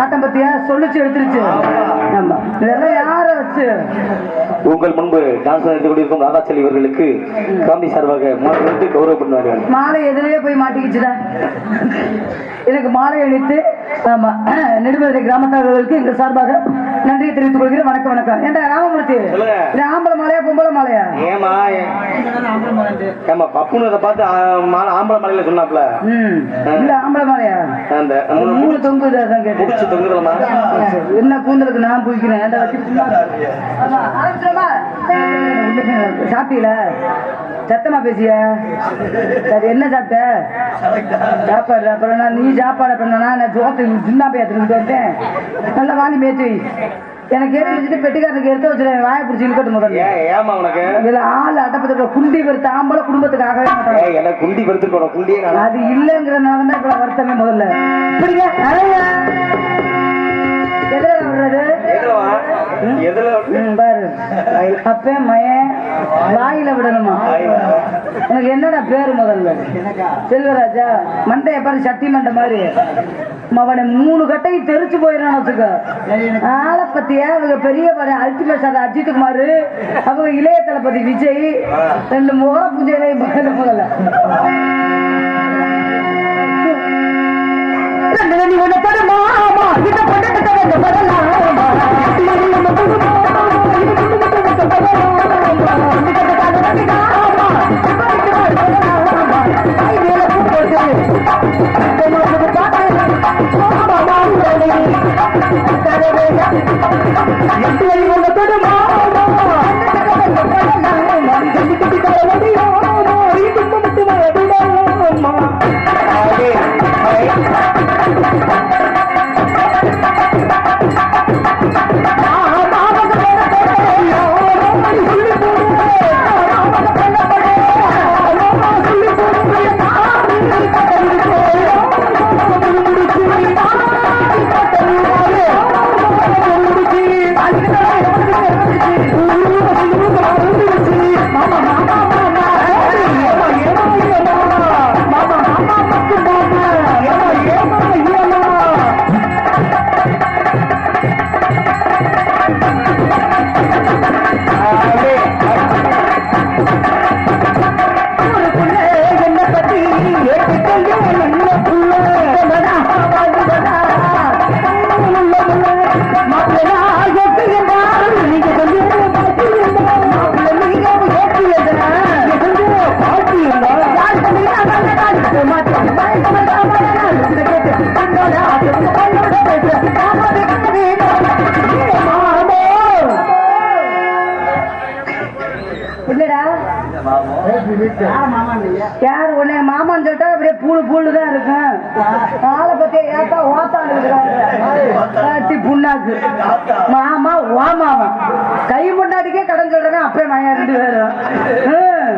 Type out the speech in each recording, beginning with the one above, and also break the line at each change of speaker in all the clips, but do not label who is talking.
ஆட்டம் பத்தியா? சொல்லிச்சு எடுத்துருச்சு. ஆமா. இதெல்லாம் யார வச்சு?
உங்கள் முன்பு டான்ஸ் நடத்தி கொண்டிருக்கும் ராதாச்சலி இவர்களுக்கு காந்தி சார்பாக மாநிலத்து கௌரவ பண்ணுவார்கள்.
மாலை எதிரிலே போய் மாட்டிக்கிச்சுடா. எனக்கு மாலை அளித்து ஆமா நெடுமதுரை கிராமத்தார்களுக்கு எங்கள் சார்பாக நன்றியை தெரிவித்துக் கொள்கிறேன். வணக்கம் வணக்கம். ஏண்டா ராமமூர்த்தி
சொல்லுங்க.
இது ஆம்பளை மாலையா பொம்பளை மாலையா?
ஏமா ஏமா பப்புன்னு அதை பார்த்து ஆ- மா- ஆம்பளை மலையில சொன்னாப்ல
ம். இல்ல ஆம்பளை மாலையா?
அந்த
மூணு தொங்குது அதான் கேட்டேன்.
முடிச்சு தொங்குதலமா
என்ன கூந்தலுக்கு நான் பூய்க்கிறேன் ஏன்டா? சாப்பிட்டீங்களா? சத்தமா பேசிய? சரி என்ன சாப்பிட்ட? சாப்பாடு அப்புறம் நான் நீ சாப்பாடு பண்ணனா நான் தோசை சின்ன எடுத்துக்கிட்டு வந்தேன். நல்லா வாங்கி மேய்ச்சி. எனக்கு ஏற்றி வச்சுட்டு பெட்டிக்காரனுக்கு எடுத்து வச்சுருவேன். வாயை பிடிச்சி இழுக்கட்டு முதல்ல.
ஏமா உனக்கு?
இதுல ஆள் அட்டப்பட்ட குண்டி பெருத்த ஆம்பளை குடும்பத்துக்காகவே
ஏய் எனக்கு குண்டி படுத்துருக்கணும் குண்டியே.
அது இல்லைங்கிறனால தான் இப்ப வருத்தமே முதல்ல. இப்படிங்க அழகா. எதுல வர்றது
எதுல வா? எதுல
ம், பாரு. அப்ப மயன் வாயில விடணுமா? உனக்கு என்னடா பேரு முதல்ல? செல்வராஜா மண்டைய பாரு சட்டி மண்டை மாதிரி. அவனை மூணு கட்டைக்கு தெரிச்சு போயிடறான் வச்சுக்க. ஆளை பத்தியா அவங்க பெரிய படம் ஸ்டார் அஜித் குமார் அவங்க இளைய தளபதி விஜய் ரெண்டு முக பூஜையிலே முதல்ல. நீ உன்னை தொடு மாமா இத கொண்டு வந்து வரலாமா இல்லடா மாமா வா மாமா கை முன்னாடிக்கே கடன் சொல்றாங்க அப்பயே மயா ரெண்டு பேரும்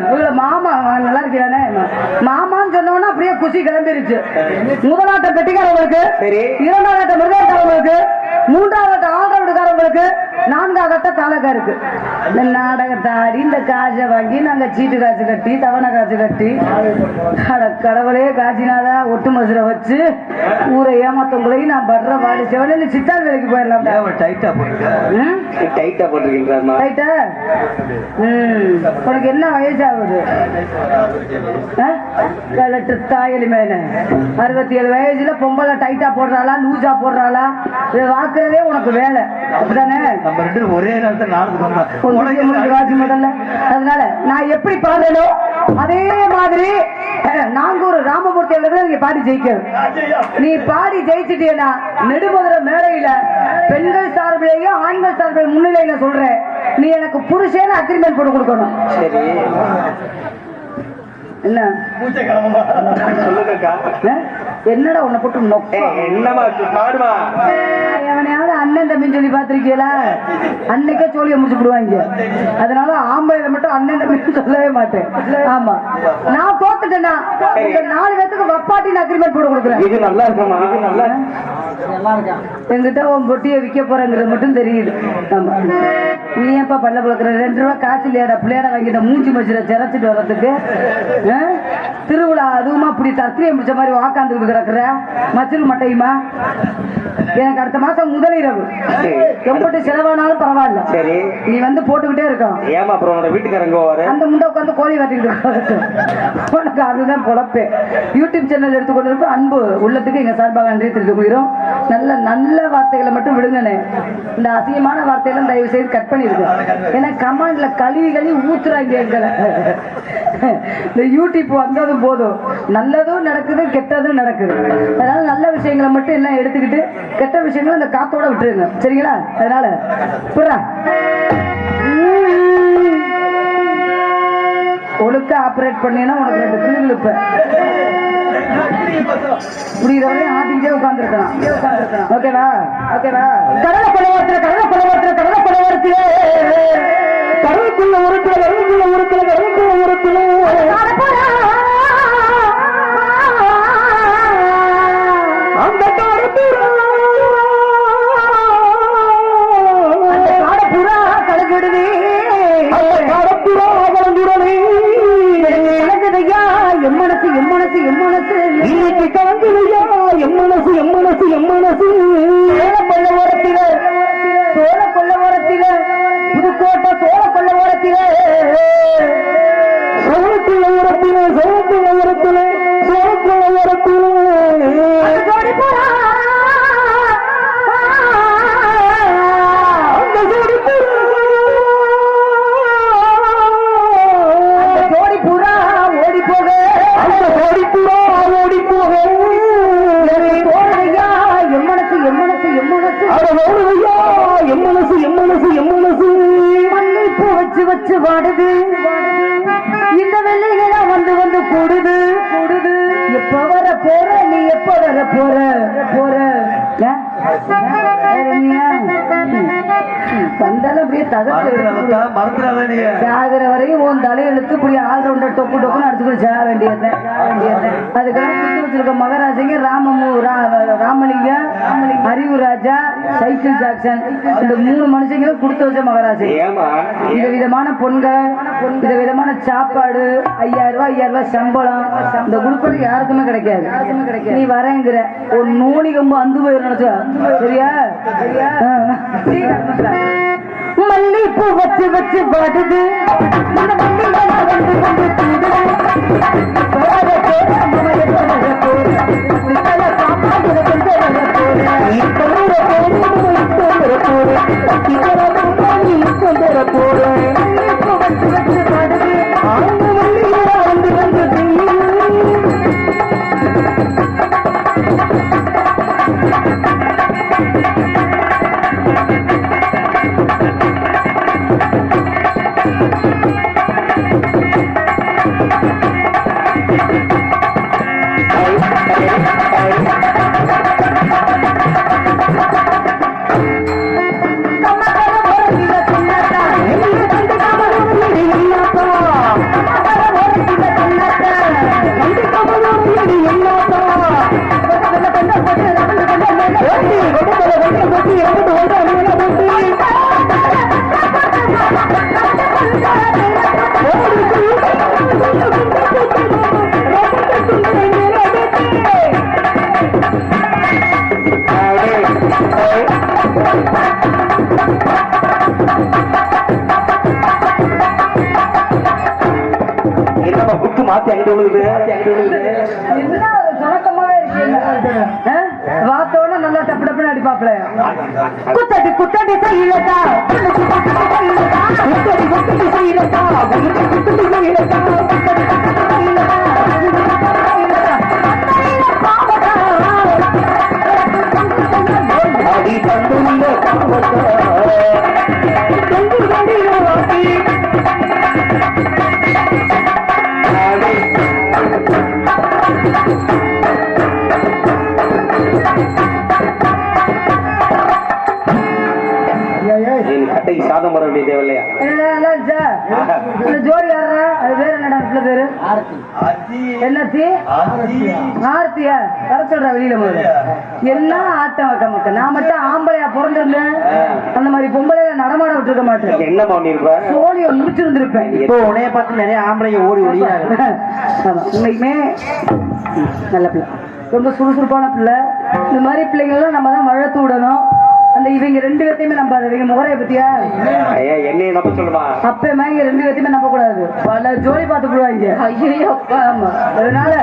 இவங்கள மாமா நல்லா இருக்கியானே? மாமான்னு சொன்னோன்னா அப்படியே குஷி கிளம்பிருச்சு. முதலாட்ட பெட்டிக்காரவங்களுக்கு மூன்றாவது ஆட்ட ஆல்ரவுண்டுக்காரவங்களுக்கு நான்காவது ஆட்ட தாளக்காருக்கு இந்த நாடகத்தை ஆடி இந்த காசை வாங்கி நாங்க சீட்டு காசு கட்டி தவணை காசு கட்டி கடவுளே காசினாதா ஒட்டு மசுரை வச்சு ஊரை ஏமாத்தவங்களையும் நான் படுற வாடி செவனு சித்தார் வேலைக்கு போயிடலாம்
டைட்டா
ம்
டைட்டா போட்டிருக்கீங்களா
ரைட்டா ம். உனக்கு என்ன வயசு ஆகுது ஆ? பதினெட்டு தாயலி மேல. அறுபத்தி ஏழு வயசுல பொம்பளை டைட்டா போடுறாளா லூசா போடுறாளா? இதை வாக்குறதே உனக்கு வேலை. அப்படிதானே
நம்ம ரெண்டு ஒரே நேரத்தில்
உனக்கு ராசி முதல்ல. அதனால நான் எப்படி பாடுறேனோ அதே மாதிரி நாங்கூர் ராமமூர்த்தி அவர்கள் நீங்க பாடி ஜெயிக்கணும். நீ பாடி ஜெயிச்சிட்டீன்னா நெடுமதுரை மேடையில பெண்கள் சார்பிலேயும் ஆண்கள் சார்பில் முன்னிலையில சொல்றேன். நீ எனக்கு புருஷேன்னு அக்ரிமெண்ட் போட்டு கொடுக்கணும்.
சரி.
என்ன?
சொல்லுங்கக்கா?
என்னடா உன்னை போட்டு நொக்க
பாடுமா?
எவனையாவது அண்ணன் தம்பின்னு சொல்லி பார்த்திருக்கீங்களா? அன்னைக்கே சோழியை முடிச்சு விடுவாங்க. அதனால ஆம்பளையில மட்டும் அண்ணன் தம்பின்னு சொல்லவே மாட்டேன். ஆமா. நான் தோத்துட்டேன்னா நாலு பேத்துக்கு வப்பாட்டின்னு அக்ரிமெண்ட் போட்டு கொடுக்குறேன்.
இது நல்லா இருக்குமா நல்லா
என்கிட்ட உன் பொட்டியை விற்க போறேங்கிறது மட்டும் தெரியுது. ஆமா. நீ ஏன்ப்பா பல்ல பழக்கிற? ரெண்டு ரூபா காசு இல்லையாடா? பிள்ளையாட வாங்கிட்ட மூஞ்சி மச்சில சிரைச்சிட்டு வர்றதுக்கு? திருவிழா அதுவுமா இப்படி தத்திரியம் பிடிச்ச மாதிரி வாக்காந்துக்கிட்டு கிடக்குற? மச்சில் மட்டையுமா? எனக்கு அடுத்த மாசம் முதலிரவு. எம்பிட்டு செலவானாலும் பரவாயில்ல.
சரி.
நீ வந்து போட்டுக்கிட்டே இருக்கான்
ஏமா அப்புறம் உன்னோட வீட்டுக்காரங்க
அந்த முண்டை உட்காந்து கோழி வாட்டிக்கிட்டு. உனக்கு அதுதான் பொழப்பே. யூடியூப் சேனல் எடுத்துக்கொண்டு அன்பு உள்ளத்துக்கு எங்க சார்பாக நன்றி கொள்கிறோம். நல்ல நல்ல வார்த்தைகளை மட்டும் விடுங்கண்ணே. இந்த அசிங்கமான வார்த்தையெல்லாம் தயவு செய்து கட் பண்ணிடுங்க. ஏன்னா கமாண்ட்ல கழுவி கழுவி ஊத்துறாங்க எங்களை. இந்த யூடியூப் வந்ததும் போதும். நல்லதும் நடக்குது கெட்டதும் நடக்குது. அதனால நல்ல விஷயங்களை மட்டும் எல்லாம் எடுத்துக்கிட்டு கெட்ட விஷயங்களை அந்த காத்தோட விட்டுருங்க. சரிங்களா? அதனால புறா ஒழுக்க ஆப்ரேட் பண்ணினா உனக்கு ரெண்டு கிளிகள் இப்ப புரியுற வரையும் ஆட்டிக்கிட்டே உட்காந்துருக்கலாம் ஓகேடா ஓகேவா? கடலை பலவரத்துல கடலை பலவரத்துல கடலை பலவரத்திலே கடலுக்குள்ள உருத்துல கடலுக்குள்ள உருத்துல கடலுக்குள்ள உருத்துல சாகிற வரையும் உன் தலையெழுத்து இப்படி ஆள் ரவுண்ட டொக்கு டொக்குன்னு அடிச்சுக்கிட்டு சாக வேண்டியது அதுக்கெல்லாம் குத்து வச்சிருக்க மகராஜங்க ராமமு ரா- ராமலிங்கம் அறிவு ராஜா சைக்கிள் ஜாக்சன். இந்த மூணு மனுஷங்களும் கொடுத்து வச்ச மகராஜன்
ஏமா
வித விதமான பொண்கள் வித விதமான சாப்பாடு ஐயாயிரம் ரூபாய் ஐயாயிரம் ரூபாய் சம்பளம். இந்த குடுப்பம் யாருக்குமே கிடைக்காது. நீ வரேங்கிற. ஒரு நோனி கம்பு அந்து போயிரு நினைச்சா? சரியா? மல்லிப்பூ வச்சு வச்சு பாடுது இந்த மல்லிகளை வந்து வந்து தூடுது. சுணக்கமாவே இருக்கீங்க? ஆ? வாத்தோட நல்லா டப்பு டப்புன்னு அடிப்பாப்ல குத்தடி குத்தடி செய்யலதா குத்தடி குத்தடி செய்யலதா குத்தடி செய்யலதா
அடி தந்துள்ள காவத்தா கட்டை சாதம்
ஆர்த்தியா? வர சொல்றா வெளியில முதல்ல. என்ன ஆட்டம் மாட்டேன் நான் மட்டும் ஆம்பளையா பிறந்திருந்தேன். அந்த மாதிரி பொம்பளைய நடமாட விட்டுருக்க மாட்டேன்.
என்ன பண்ணிருப்ப
சோழிய முடிச்சிருந்திருப்பேன்.
இப்போ உன்னைய பார்த்து நிறைய ஆம்பளைங்க ஓடி ஒளியாங்க
உண்மைக்குமே நல்ல பிள்ளை. ரொம்ப சுறுசுறுப்பான பிள்ளை. இந்த மாதிரி பிள்ளைங்கள்லாம் நம்ம தான் வளர்த்து விடணும். அந்த இவங்க ரெண்டு பேர்த்தையுமே நம்ப இவங்க முகரைய பத்தியா?
ஐயா என்னைய நம்ப சொல்லுமா?
அப்பயுமே இங்க ரெண்டு பேர்த்தையுமே நம்ப கூடாது பல ஜோடி பார்த்து போடுவாங்க ஐயோ ஆமா. அதனால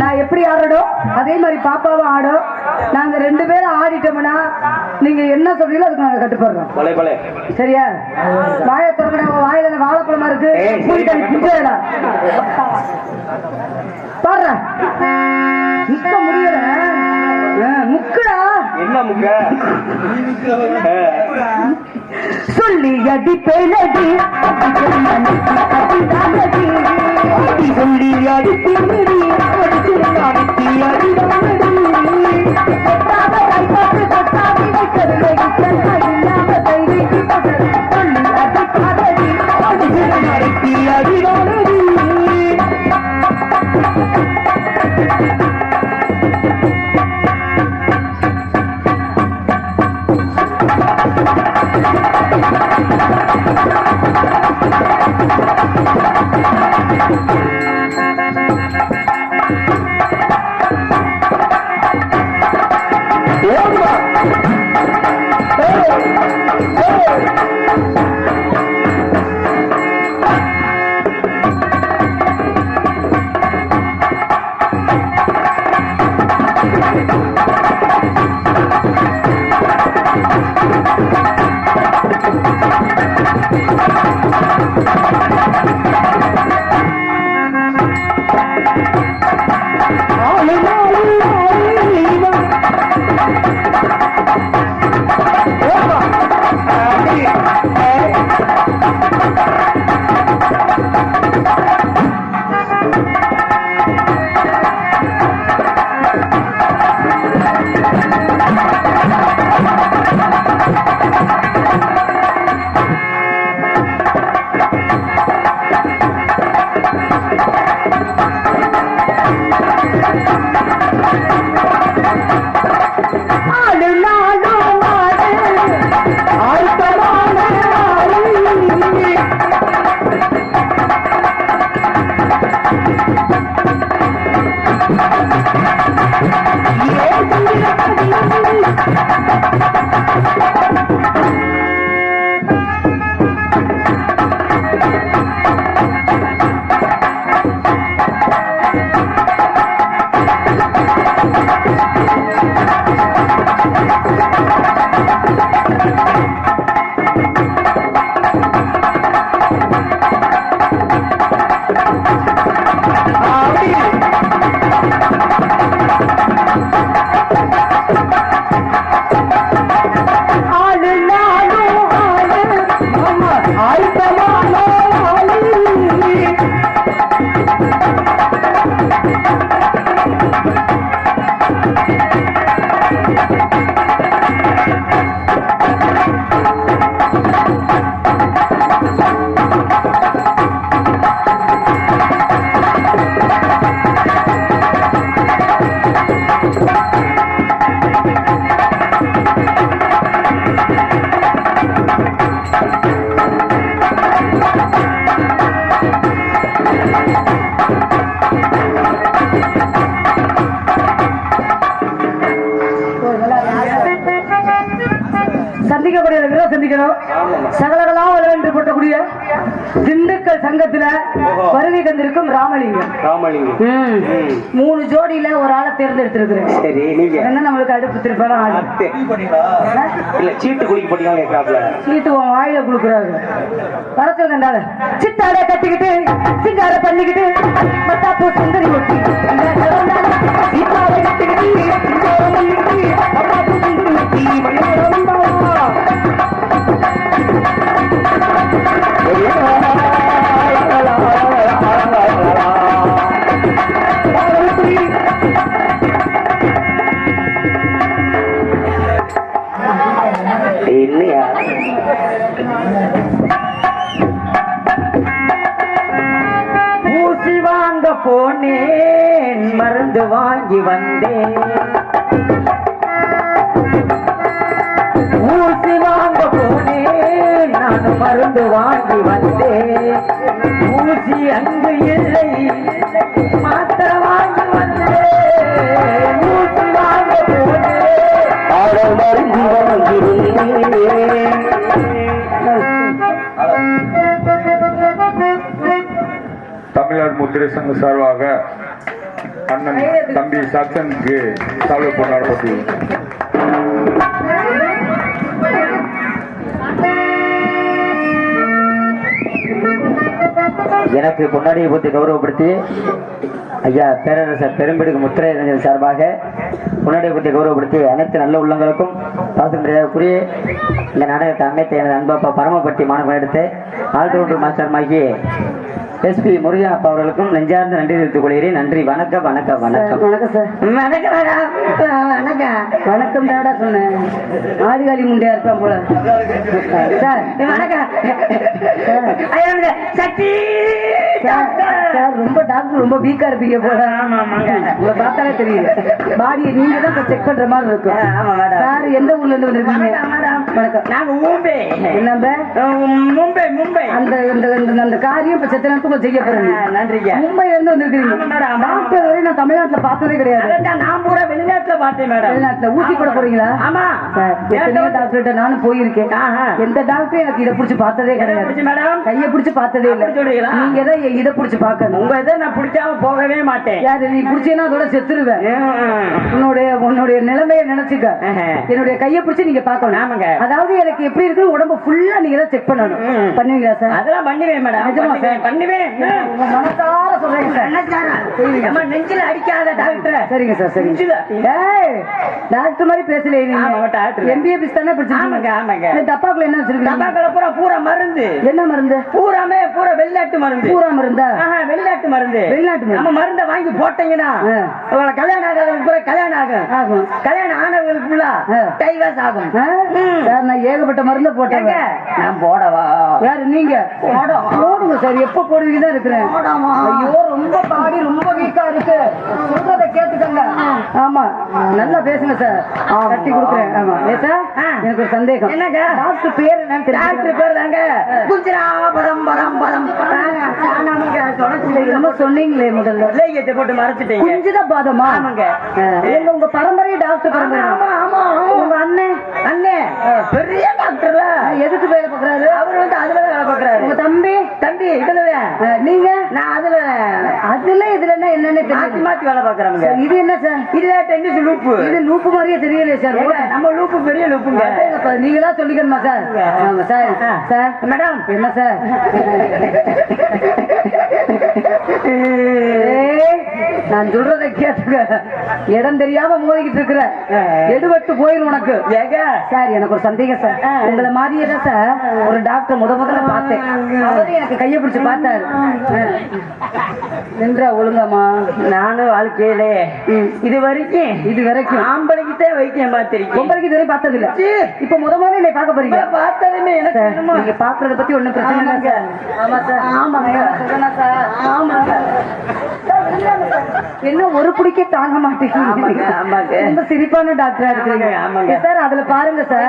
நான் எப்படி ஆடணும் அதே மாதிரி பாப்பாவும் ஆடும். நாங்க ரெண்டு பேரும் ஆடிட்டோம்னா நீங்க என்ன சொல்றீங்களோ அதுக்கு நாங்க கட்டுப்படுறோம். சரியா? வாயை திறக்கடா வாயில வாழைப்பழமா இருக்கு? பாடுற. முடியல. முக்குடா.
என்ன முக்க.
சொல்லி அடி பேலடி சொல்லி அடி பின்னடி அடிச்சு அடித்தி சங்கத்துல வருகை தந்திருக்கும் ராமலிங்கம்.
ராமலிங்கம்.
மூணு ஜோடியில ஒரு ஆளை தேர்ந்தெடுத்திருக்கிறேன்.
சரி நீங்க.
என்ன நம்மளுக்கு அடுப்பு.
இல்ல சீட்டு
உன் வாயில குடுக்குறாரு. வரச்சல் கண்டால சித்தாட கட்டிக்கிட்டு சிங்கார பண்ணிக்கிட்டு மத்தாப்பூ சுந்தரி ஒட்டி. கட்டிக்கிட்டு
போனேன் மருந்து வாங்கி வந்தேன். ஊசி வாங்க போனேன் நான் மருந்து வாங்கி வந்தேன். ஊசி அங்கு இல்லை மாத்திர வாங்கி வந்தேன். ஊசி வாங்க போனேன்.
மருந்து வாங்கி வந்தேன்
தமிழ்நாடு முத்திரை சங்க சார்பாக அண்ணன் தம்பி சக்சனுக்கு சால்வை கொண்டாடப்பட்டு
எனக்கு பொன்னாடியை பற்றி கௌரவப்படுத்தி ஐயா பேரரசர் பெரும்பிடுகு முத்திரை இளைஞர் சார்பாக பொன்னாடியை பற்றி கௌரவப்படுத்தி அனைத்து நல்ல உள்ளங்களுக்கும் பாசமரியாதைக்குரிய இந்த நாடகத்தை அமைத்த எனது அன்பப்பா பரமப்பட்டி மாணவன் எடுத்து ஆல்ரவுண்டர் மாஸ்டர் மாகி எஸ்பி முருகன் அவர்களுக்கும் நெஞ்சார்ந்த நன்றி தெரிவித்துக் கொள்கிறேன். நன்றி. வணக்கம் வணக்கம் வணக்கம்.
வணக்கம் சார்.
வணக்கம் வணக்கம்.
வணக்கம். தாடா சொன்னேன். ஆதிகாலி முண்டையா இருப்பான் போல. சார்.
வணக்கம். சக்தி
ரொம்ப டாக்டர் ரொம்ப வீக்கா இருப்பீங்க போல. உங்களை பார்த்தாலே தெரியுது. பாடியை நீங்க தான் இப்ப செக் பண்ற மாதிரி இருக்கும். சார் எந்த ஊர்ல இருந்து வந்திருக்கீங்க? வணக்கம்
நாங்க மும்பை
என்னம்ப?
மும்பை மும்பை.
அந்த அந்த காரியம் இப்ப செத்த நேரத்துக்கு செய்ய போறீங்க
நன்றிங்க.
மும்பைல இருந்து வந்திருக்கீங்க. டாக்டர் வரை நான் தமிழ்நாட்டுல பார்த்ததே கிடையாது.
நான் பூரா வெளிநாட்டுல பார்த்தேன் மேடம்.
வெளிநாட்டுல ஊசி போட போறீங்களா?
ஆமா.
டாக்டர்கிட்ட நானும் போயிருக்கேன். எந்த டாக்டரும் எனக்கு இதை புடிச்சு பார்த்ததே கிடையாது.
மேடம்?
கைய புடிச்சு பார்த்ததே இல்ல? நீங்க தான் இதை புடிச்சு பார்க்கணும்?
உங்க இதை நான் பிடிக்காம போகவே மாட்டேன்.
யாரு நீ புடிச்சேன்னா அதோட செத்துருவேன். உன்னுடைய உன்னுடைய நிலைமையை நினைச்சுக்க. என்னுடைய கையை பிடிச்சு நீங்க பார்க்கணும்.
ஆமாங்க.
அதாவது எனக்கு எப்படி இருக்கு உடம்பு ஃபுல்லா நீங்க தான் செக் பண்ணணும். பண்ணுவீங்களா சார்?
அதெல்லாம் பண்ணுவேன் மேடம். பண்ணுவேன்,
மனசார சொல்றேன் சார்.
நம்ம நெஞ்சில அடிக்காத டாக்டர்
சரிங்க சார் சரிங்க. டாக்டர் மாதிரி பேசல எம்பிஏபிஎஸ் தானே
ஆமாங்க, ஆமாங்க.
படிச்சிருக்கீங்க இந்த டப்பாக்குள்ள என்ன வச்சிருக்கீங்க?
டப்பாக்கள பூரா பூரா மருந்து.
என்ன மருந்து?
பூராமே பூரா வெளிநாட்டு மருந்து.
பூரா மருந்தா?
வெளிநாட்டு மருந்து.
வெளிநாட்டு.
நம்ம மருந்தை வாங்கி போட்டீங்கன்னா. உங்களை கல்யாணம் ஆகாதவங்களுக்கு பூரா கல்யாணம் ஆகும்.
ஆகும்.
கல்யாணம் ஆனவங்களுக்கு ஃபுல்லா. டைவர்ஸ் ஆகும்.
நான் ஏகப்பட்ட மருந்த போட்டேங்க
நான் போடவா?
யாரு நீங்க? போடுங்க சார். எப்ப போடுவீங்க தான் இருக்கிறேன். ஐயோ ரொம்ப பாடி ரொம்ப வீக்கா இருக்கு. சொல்றத கேட்டுக்கங்க. ஆமா. நல்லா பேசுங்க சார். கட்டி கொடுக்குறேன். ஆமா. ஏ சார்
ஆ.
எனக்கு ஒரு சந்தேகம்.
என்னங்க?
டாக்டர் பேர் தெரியும்
டாக்டர் பேர் தாங்க? குஜரா பதம் பதம் பதம்.
என்னமோ சொன்னீங்களே முதல்ல.
லேகியத்தை போட்டு மறைச்சிட்டீங்க
குஞ்சித பாதமா?
ஆமாங்க.
எங்க உங்க பரம்பரை டாக்டர் பரம்பரை.
ஆமா ஆமா
உங்க அண்ணன்
அண்ணே பெரிய டாக்டர்ல
எதுக்கு வேலை பார்க்கறாரு?
அவர் வந்து அதுல வேலை பார்க்கறாரு.
உங்க தம்பி?
தம்பி இதுலதான்
ஆ, நீங்க?
நான் அதுல
அதுல இதுல என்னன்னு
மாத்தி மாத்தி வேலை பார்க்கறவங்க
இது என்ன சார்?
இதுல டென்னிஸ் லூப்பு
இது லூப்பு மாதிரியே தெரியலையே சார்.
நம்ம லூப்பு பெரிய லூப்புங்க
நீங்களா சொல்லிக்கணுமா சார்? ஆமா சார். சார்.
மேடம்.
என்ன சார்? நான் சொல்றதை கேட்டுக்க. இடம் தெரியாம மோதிக்கிட்டு இருக்கிற. எடுபட்டு போயிரும் உனக்கு. சார் எனக்கு ஒரு சந்தேகம் சார். உங்களை மாதிரியே தான் சார் ஒரு டாக்டர் முத முதல்ல பார்த்தேன். அவரு எனக்கு கையை பிடிச்சு பார்த்தாரு. நின்றா ஒழுங்காமா
நானும் வாழ்க்கையிலே இது வரைக்கும்
இது வரைக்கும்.
ஆம்பளைக்கு தான் வைத்தியம் பார்த்திருக்கேன்.
பொம்பளைக்கு இதுவரை பார்த்தது இல்ல இப்ப முத முதல்ல என்னை பார்க்க போறீங்க?
பார்த்ததுமே எனக்கு
நீங்க பாக்குறத பத்தி ஒண்ணும் பிரச்சனை இல்ல சார். ஆமா சார் ஆமாங்க. சார் என்ன ஒரு குடிக்க தாங்க
ஆமாங்க.
ரொம்ப சிரிப்பான டாக்டரா இருக்கீங்க. சார் அதுல பாருங்க சார்.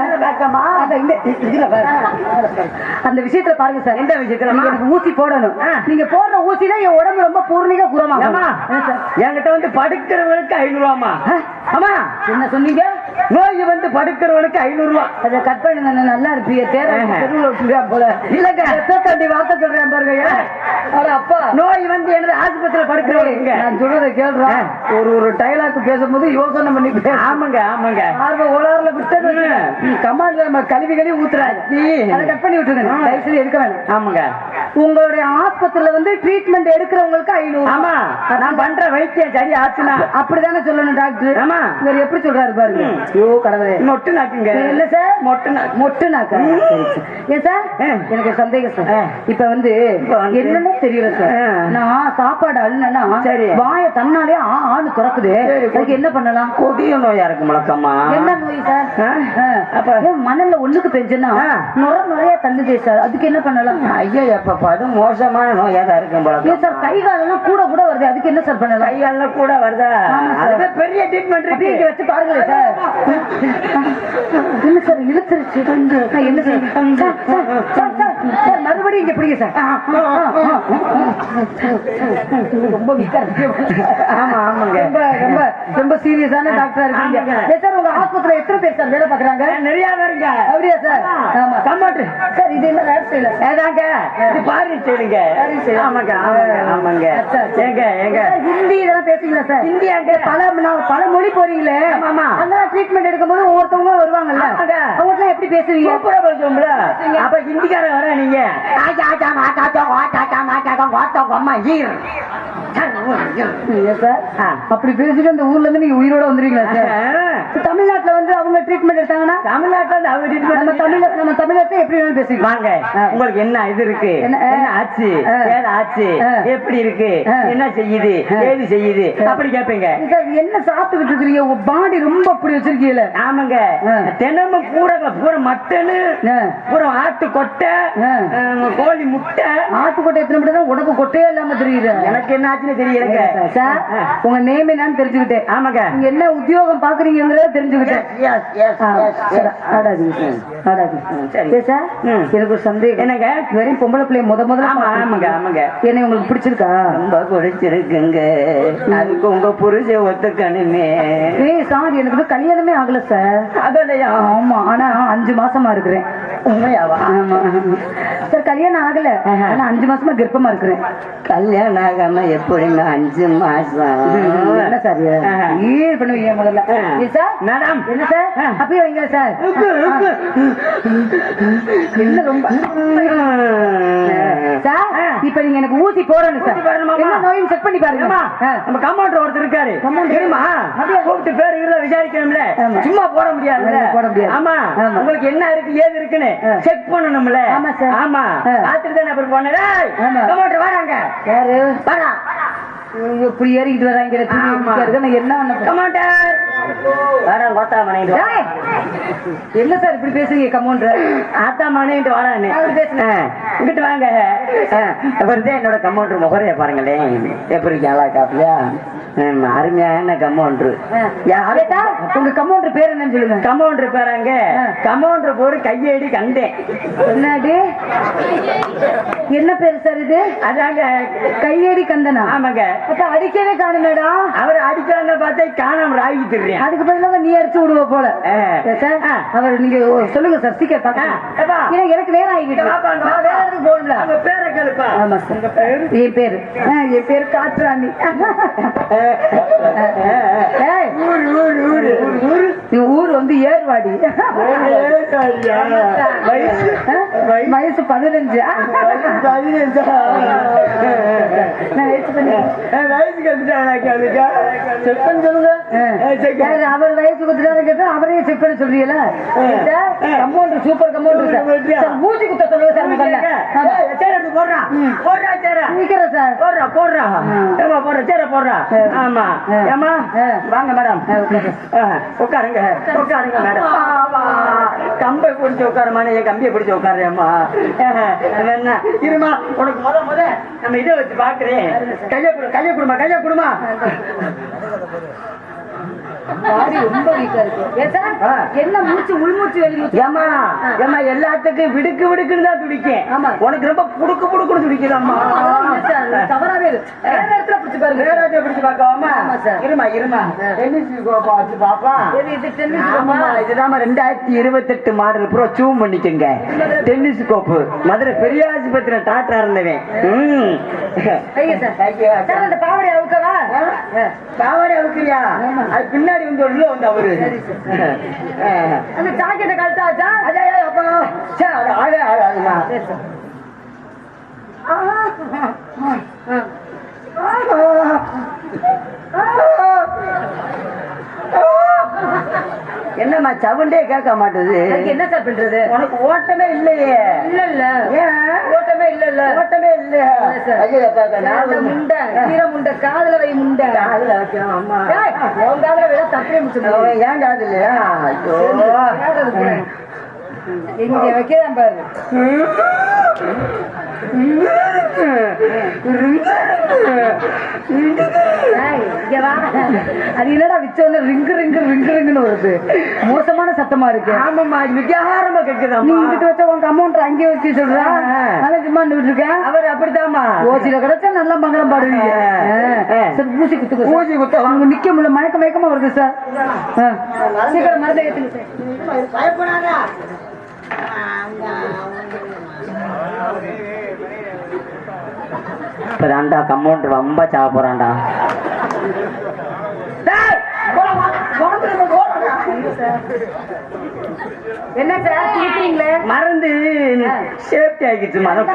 அந்த விஷயத்துல பாருங்க சார்.
எந்த விஷயத்துல?
எனக்கு ஊசி போடணும். நீங்க போடுற ஊசில என் உடம்பு ரொம்ப பூர்ணிகா குரமாகும்
என்கிட்ட வந்து படுக்கிறவனுக்கு ஐநூறு ரூபாமா ஆமா
என்ன சொன்னீங்க?
நோய் வந்து படுக்கிறவனுக்கு ஐநூறு ரூபா
அத கட் பண்ணுங்க நல்லா இருப்பீங்க விட்டுருவேன் போல.
இல்லங்க.
தண்டி சொல்றேன் பாருங்க அப்பா.
நோய் வந்து எனது ஆஸ்பத்திரியில படுக்கிறவனுங்க
நான் சொல்றத கேள்றா. ஒரு ஒரு டைலாக் பேசும்போது யோசனை பண்ணி
ஆமாங்க ஆமாங்க.
ஆர்வ கோளாறுல விட்டு கமாண்ட்ல நம்ம கழுவி கழுவி ஊத்துறாரு அதை கட் பண்ணி விட்டுருங்க. தயவு செய்து எடுக்க வேணாம்.
ஆமாங்க.
உங்களுடைய ஆஸ்பத்திரியில வந்து ட்ரீட்மெண்ட் எடுக்கிறவங்களுக்கு ஐநூறு
ஆமா. நான் பண்ற வைத்தியம் சரி ஆச்சுன்னா.
அப்படிதானே சொல்லணும் டாக்டர்
ஆமா.
இவர் எப்படி சொல்றாரு பாருங்க. ஐயோ கடவுளே.
மொட்டு நாக்குங்க.
இல்ல சார்?
மொட்டு நாக்கு.
மொட்டு நாக்கா. ஏன் சார். எனக்கு சந்தேகம் சார். இப்ப வந்து என்னன்னு தெரியல சார். நான் சாப்பாடு அழுனா. வாய தன்னாலே ஆணு திறக்குது. அதுக்கு என்ன பண்ணலாம்?
கொடிய நோயா இருக்கு முழக்கம்மா.
என்ன நோய் சார்.
அப்ப-
மணல்ல ஒண்ணுக்கு பெஞ்சுன்னா. நுர நுறையா தள்ளுதே சார். அதுக்கு என்ன பண்ணலாம்?
ஐயோ எப்ப அது மோசமான நோயா தான் இருக்கும் போல
ஏன் சார் கை காலெல்லாம் கூட கூட வருது. அதுக்கு என்ன சார் பண்ணலாம்?
கைகால கூட வருதா. அதுவே பெரிய ட்ரீட்மெண்ட் இருக்கு.
இங்க வச்சு பாருங்களேன் சார். என்ன சார் இழுத்துருச்சு என்ன சார், சார், சார், சார், மறுபடியும் இங்க பிடிங்க சார். ரொம்ப வீக்கா இருக்கு.
ஆமா ஆமாங்க.
ரொம்ப ரொம்ப ரொம்ப சீரியஸான டாக்டரா இருக்கீங்க சார் உங்க ஆஸ்பத்திரியில எத்தனை பேர் சார் வேலை பாக்குறாங்க
நிறைய வருங்க
அப்படியா சார்? ஆமா.
கம்மாட்டு
சார் இது என்ன ஹேர் ஸ்டைல
ஏதாங்க இது பாரு செய்யுங்க ஆமாங்க ஆமாங்க ஆமாங்க. ஏங்க ஏங்க.
ஹிந்தி இதெல்லாம் பேசுறீங்களா சார்?
இந்தியாங்க
பல நான் பல மொழி போறீங்களே
ஆமா.
அங்க ட்ரீட்மெண்ட் எடுக்கும்போது ஒவ்வொருத்தவங்க வருவாங்கல்ல எப்படி பேசுவீங்க
சூப்பரா பேசுவோம்ல அப்ப ஹிந்திக்காரன் வர நீங்க ஆச்சா ஆச்சா மாட்டாச்சோ வாட்டாச்சா மாட்டாச்சோ வாட்டோ அம்மா ஈர்
ஏன் சார்
ஆ.
அப்படி பேசிட்டு அந்த ஊர்ல இருந்து நீங்க உயிரோட வந்துருவீங்களா சார் தமிழ்நாட்டுல வந்து அவங்க ட்ரீட்மெண்ட் எடுத்தாங்கன்னா
தமிழ்நாட்டுல இருந்து அவங்க treatment
நம்ம தமிழ் நம்ம எப்படி பேசிக்கலாம்
வாங்க. உங்களுக்கு என்ன இது இருக்கு
என்ன,
என்ன. ஆச்சு. எப்படி இருக்கு. என்ன செய்யுது. ஏது செய்யுது அப்படி கேட்பீங்க
சார் என்ன சாப்பிட்டுக்கிட்டு இருக்கீங்க உங்க பாடி ரொம்ப அப்படி வச்சிருக்கீங்களே
ஆமாங்க. தினமும் பூரா பூரா மட்டனு. பூரா ஆட்டு கொட்டை கோழி முட்டை.
ஆட்டுக்கொட்டை எத்தனை மட்டும் தான்? உடம்பு கொட்டையே இல்லாம தெரியுது.
எனக்கு என்ன ஆச்சுன்னு தெரியலங்க.
சார். உங்க நேம் என்னன்னு தெரிஞ்சுக்கிட்டேன்.
ஆமாங்க.
நீங்க என்ன உத்தியோகம் பாக்குறீங்கிறத தெரிஞ்சுக்கிட்டேன். சரி. எனக்கு ஒரு சந்தேகம்.
என்னங்க?
வெறும் பொம்பளை பிள்ளைய முத முதல்ல
ஆமா, ஆமாங்க. ஆமாங்க.
என்னை உங்களுக்கு பிடிச்சிருக்கா?
ரொம்ப குடிச்சிருக்குங்க அதுக்கு உங்க புருஷ ஒத்துக்கணுமே
ஏய் சார் எனக்கு இன்னும் கல்யாணமே ஆகல சார்.
அதோடயா
ஆமா ஆனா அஞ்சு மாசமா இருக்கிறேன்.
உண்மையாவா?
ஆமா. சார் கல்யாணம் ஆகல. ஆனா அஞ்சு மாசமா கர்ப்பமா இருக்கிறேன்.
கல்யாணம் ஆகாம எப்படிங்க அஞ்சு மாசம்?
என்ன சார். ஏன் பண்ணுவீங்க முதல்ல? சார்?
மேடம்.
என்ன சார். அப்படியே வைங்க சார். என்ன ரொம்ப? சார். இப்ப நீங்க எனக்கு ஊசி போடணும் சார்? என்ன நோயும் செக் பண்ணி பாருங்க.
நம்ம கம்பவுண்டர் ஒருத்தர் இருக்காரு? தெரியுமா? கூப்பிட்டு பேர் இதுல விசாரிக்கணும்ல. சும்மா போட முடியாது
போட முடியாது.
ஆமா. உங்களுக்கு என்ன இருக்கு ஏது இருக்குன்னு. செக் பண்ணணும்ல
ஆமா.
ஆமா. பார்த்துட்டு தானே அப்புறம் போனேன். கம்பவுண்டர் வராங்க
யாரு ஐயோ, இப்படி ஏறிக்கிட்டு வராங்க. நான் என்ன பண்ண. ஏய், என்ன சார் இப்படி பேசுறீங்க? கமௌண்டர்
ஆத்தா மனைவிட்டு வாடான்னு இங்கிட்டு வாங்க. தான் என்னோட கம்பவுண்டர் முகரைய பாருங்களேன் எப்படி நல்லா காப்பியா அருமையான கம்பவுண்டர் யாரு?
உங்க கமௌண்டர் பேர் என்னன்னு சொல்லுங்க.
கம்பவுண்டர் பேராங்க.
ஆ.
கம்பவுண்டர் போரு கையேடி கண்டேன்.
என்னடி என்ன பேர் சார் இது?
அதாங்க.
கையேடி கந்தனா?
ஆமாங்க.
அடிக்கவே காணுமேடா?
அவர் அடிக்கிறாங்க பார்த்தா காணாம ராகி திருறேன்
அதுக்கு பதிலாக நீ அடிச்சு விடுவ போல. சார். அவர் நீங்க சொல்லுங்க சார். சீக்கிரம் ஏன்னா எனக்கு நேரம் ஆகிட்டு வேற இடத்துக்கு போகணும்ல?
உங்க பேரை கேளுப்பா.
ஆமா சார். என் பேரு. என் பேரு ஏய்,
ஊரு ஊரு ஊரு ஊரு.
என் ஊர் வந்து ஏர்வாடி.
வயசு?
பதினஞ்சு. அவர் வயசு குத்துட்டாரு கேட்டா அவரையே செக் பண்ண சொல்றீங்களா compounder super compounder sir. Sir ஊசி குத்த சொல்லுங்க சார் முதல்ல. ஆமா. சீக்கிரம் சார்
போடுறா. போடுறா போடுற சேர போடுறா. ஆமா. ஏமா. வாங்க மேடம். உட்காருங்க. உட்காருங்க மேடம். கம்பை பிடிச்சு உட்காருமான என் கம்பியை பிடிச்சு உட்காருமா என்ன? இருமா உனக்கு முத முத நம்ம இதை வச்சு பாக்குறேன் கைய கொடு கைய கொடுமா கைய கொடுமா.
என்ன மூச்சு உள்மூச்சு
ஏமா ஏமா எல்லாத்துக்கும் விடுக்கு விடுக்குன்னு தான் துடிக்கேன். உனக்கு ரொம்ப புடுக்கு புடுக்குன்னு துடிக்குதாம்மா
தவறாவே இருக்கு. பிடிச்சு பாருங்க
வேறாச்சும் பிடிச்சு பார்க்கவாமா
சார்.
இருமா இருமா டென்னிஸ் கோப்பா வச்சு பாப்பா? இதுதான் ரெண்டாயிரத்தி இருபத்தெட்டு மாடல் ப்ரோ சூம் பண்ணிக்கங்க டென்னிஸ் கோப்பு மதுரை பெரிய ஆஸ்பத்திரியில டாக்டரா இருந்தவன்
சார். சார், பாவாடை அவுக்கவா?
ஆ? பாவாடை அவுக்குறியா அது பின்னாடி வந்து உள்ள வந்து அவரு ஆ.
அந்த ஜாக்கெட்டை கழட்டாச்சா?
அதான், அப்பா. சே, அது ஆளே ஆகாதுமா.
சரி, சார்.
என்னம்மா சவுண்டே கேட்க மாட்டுது.
என்ன சார் பண்றது?
உனக்கு ஓட்டமே இல்லையே.
இல்ல இல்ல ஓட்டமே இல்ல. இல்ல
ஓட்டமே
இல்ல முண்டை கீரை முண்டை காதுல வை முண்டை.
காதுல வைக்கணும், அம்மா.
உன் காதுல விட தப்பே முடிச்சு
அவன் ஏன் காது இல்லையா ஐயோ.
கேட்டது கூட. இங்க வைக்கிறேன் பாரு. அது என்னடா விச்சோன்னு ரிங்கு ரிங்கு ரிங்கு ரிங்குன்னு வருது. மோசமான சத்தமா இருக்கு.
ஆமாம்மா இது வித்தியாரமா கேக்குதாம்மா
நீ இங்கிட்டு வச்ச உங்க அமௌண்ட் அங்கே வச்சு சொல்றா? அதான் சும்மா நின்றுட்டு இருக்கேன்
அவர் அப்படித்தாம்மா.
ஓசியில கிடைச்சா நல்லா மங்களம் பாடுவீங்க. சரி ஊசி சார்.
ஊசி குத்தலாம்.
அங்க நிக்க முடியல மயக்க மயக்கமா வருது சார். ஆ. சீக்கிரம் மருந்து ஏத்துங்க சார்.
இப்பதான்டா கம்பவுண்டர் ரொம்ப சாவ போறான்டா
என்ன சார் குளிக்கிறீங்களே?
மறந்து சேஃப்டி ஆகிடுச்சு மரம்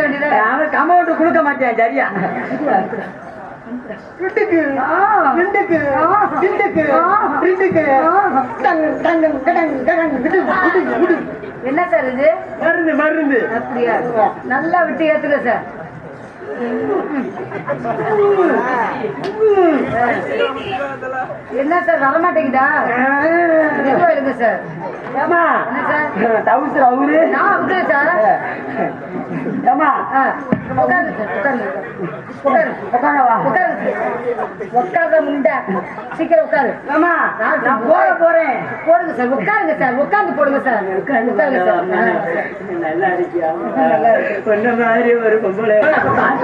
வேண்டியது?
அவன் கம்பவுண்டர் கொடுக்க மாட்டேன் சரியா?
என்ன சார் இது?
மருந்து மருந்து.
அப்படியா? நல்லா விட்டு ஏத்துக்க சார். என்ன சார் வரமாட்டேங்குதா எழுங்க சார்?
ஏமா டவுசர் அவரு?
நான் சார்.
ஏமா
ஆ, உட்காருங்க சார் உட்காருங்க உட்காரு
உட்காரவா?
முண்டை. சீக்கிரம் உட்காரு.
ஏமா நான் போறேன்.
போடுங்க சார் உட்காருங்க சார் உட்கார்ந்து போடுங்க சார். உட்காருங்க. சார்.
நல்லா இருக்கியா? பொண்ணு மாதிரி ஒரு பொம்பளை. பார்த்ததே இல்லையம்மா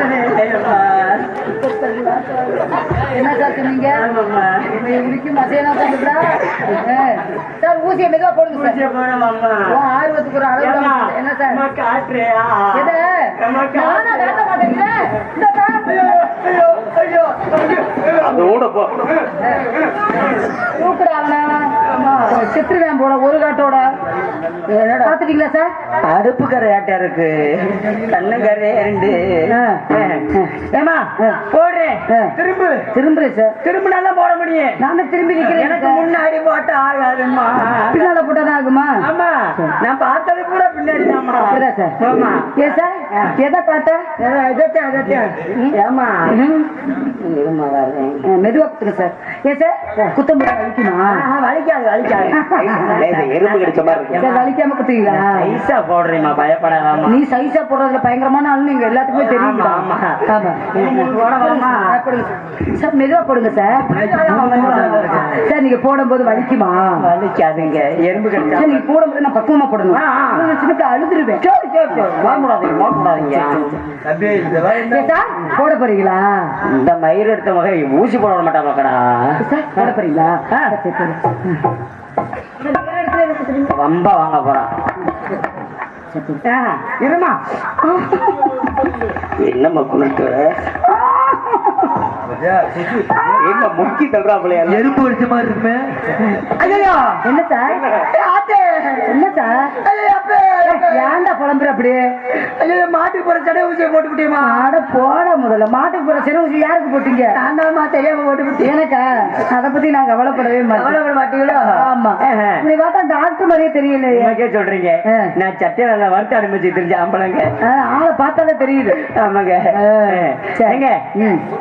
என்ன சார் சொன்னீங்க?
ஆமாம்மா
இவருக்கு சார் மெதுவா போடுங்க சார் ஆர்வத்துக்கு ஒரு அளவு என்ன சார்
காட்டுறியா
காட்ட மாட்டேங்கிறேன்
ஐயோ
அதோட போ.
செத்துருவேன் ஒரு காட்டோட. பாத்துட்டீங்களா சார்?
அடுப்பு கரையாட்டம் இருக்கு கண்ணு கரையா. ஏமா. போடுறேன். திரும்பு.
திரும்புறேன் சார்.
திரும்ப நல்லா போட முடியும்
நானும் திரும்பி நிக்கிறேன்
எனக்கு. முன்னாடி போட்ட ஆகாதும்மா.
பின்னால போட்டா ஆகுமா?
ஆமா. நான் பார்த்தது கூட பின்னாடி
அப்படியா சார்?
ஆமா.
ஏ சார்? எதை
எதத்தான் எதத்தான் ஏமா இருமா வர்றேன்
மெதுவா குத்துங்க சார். ஏ சார்? குத்த முடியாது வலிக்குமா?
வலிக்காது வலிக்காது.
எறும்பு கடிச்ச மாதிரி இருக்கு.
சார் வலிக்காம குத்துவீங்களா?
ஐசா போடுறீமா பயப்படாதாமா
நீ சைஸா போடுறதுல பயங்கரமான ஆளு நீங்க. எல்லாத்துக்குமே தெரியும்?
ஆமா, ஆமா.
சார். மெதுவா போடுங்க சார். சார் நீங்க போடும்போது வலிக்குமா?
வலிக்காதுங்க. எறும்பு கடிச்சா
நீங்க போடும்போது நான் பக்குவமா போடணும். நான் சின்ன அழுதுருவேன். போட போறீங்களா?
இந்த மயிர் எடுத்த மகை ஊசி போட விட
சார் போட போறீங்களா?
ரொம்ப வாங்க போறான்.
இருமா.
என்னம்மா குளிட்டு என்ன முக்கி தள்ளுறாப்லையா
எறும்பு வச்ச மாதிரி இருக்குமே.
ஐயோ என்ன சார்? என்ன சார்? ஏன்டா புலம்புற அப்படியே
ஐயோ மாட்டுக்கு போற சடை ஊசியை போட்டு
ஆட போட முதல்ல. மாட்டுக்கு போற சிறு ஊசி யாருக்கு போட்டீங்க?
ஆண்டாமா தெரியாம போட்டு விட்டியா
எனக்கா? அத பத்தி நான் கவலைப்படவே மாட்டேன்.
கவலைப்பட மாட்டீங்களோ?
ஆமா. நீ பார்த்தா டாக்டர் மாதிரியே தெரியலையே.
உனக்கே சொல்றீங்க. நான் சட்டையில நல்லா வறுத்து அனுப்பிச்சு தெரிஞ்ச ஆம்பளைங்க.
ஆ, ஆளை பார்த்தாலே தெரியுது.
ஆமாங்க. ஏங்க.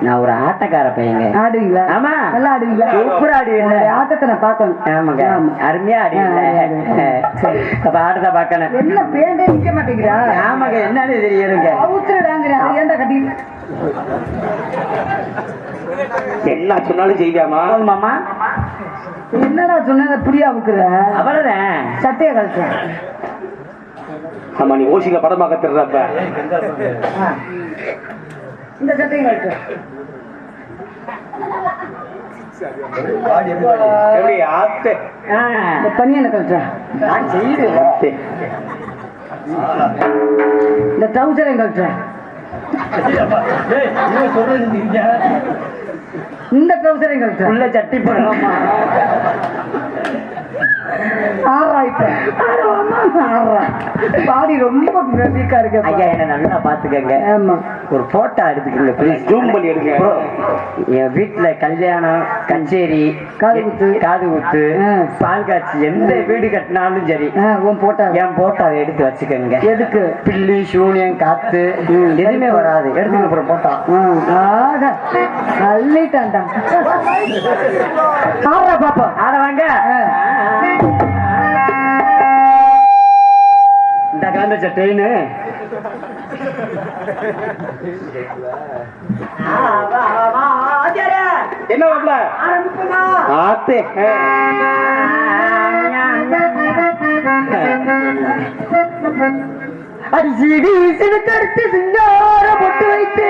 நான் ஒரு ஆட்டக்கார பையங்க.
ஆடுவீங்களா?
ஆமா.
நல்லா ஆடுவீங்களா?
சூப்பரா ஆடுவீங்க.
ஆட்டத்தை நான் பார்க்கணும்.
ஆமாங்க.
ஆமா.
அருமையா
ஆ, ஆ,
ஆடிங்க
சரி.
அப்ப ஆடுதா பாக்கணும்
என்ன பேண்டே நிக்க மாட்டேங்கிறா?
ஆமாங்க. என்னன்னு தெரியுதுங்க.
அவுத்துடாங்கிற ஏன்டா கட்டி?
என்ன சொன்னாலும் செய்வியாமா
போதுமாமா
என்னடா சொன்னத புரிய அவுக்குற?
அவ்வளவுதான்?
சட்டையை கழிச்சேன்
ஆமா நீ ஓசியில படமாக்க திருறப்ப
இந்த சட்டையை கழிச்சேன்
எப்படி ஆத்து
இந்த
நான்
இந்த ட்ரௌசரை கழிச்சேன் இந்த ட்ரௌசரை கழிச்சேன்
உள்ள சட்டி போடலாமா
ஆறா இப்ப ஆறா பாடி ரொம்ப வீக்கா இருக்கு
ஐயா என்ன நல்லா பாத்துக்கங்க
ஆமா
ஒரு போட்டோ எடுத்துக்கங்க ப்ளீஸ்
ஜூம் பண்ணி எடுங்க.
ப்ரோ என் வீட்டுல கல்யாணம் கச்சேரி
காது குத்து.
காது குத்து. பால் காட்சி எந்த வீடு கட்டினாலும் சரி.
உன் போட்டா
என் போட்டோவை எடுத்து வச்சுக்கோங்க.
எதுக்கு?
பில்லி சூனியம் காத்து எதுவுமே வராது. எடுத்துக்க அப்புறம் போட்டோ
ஆ, ஆடா. பாப்பா.
ஆட வாங்க.
ஆ.
இல்ல ட்ரெயின்
என்ன மாப்பிள ஆத்தே.
அரிசிடி சிறு கருத்து சிங்கார பொட்டு வைத்து.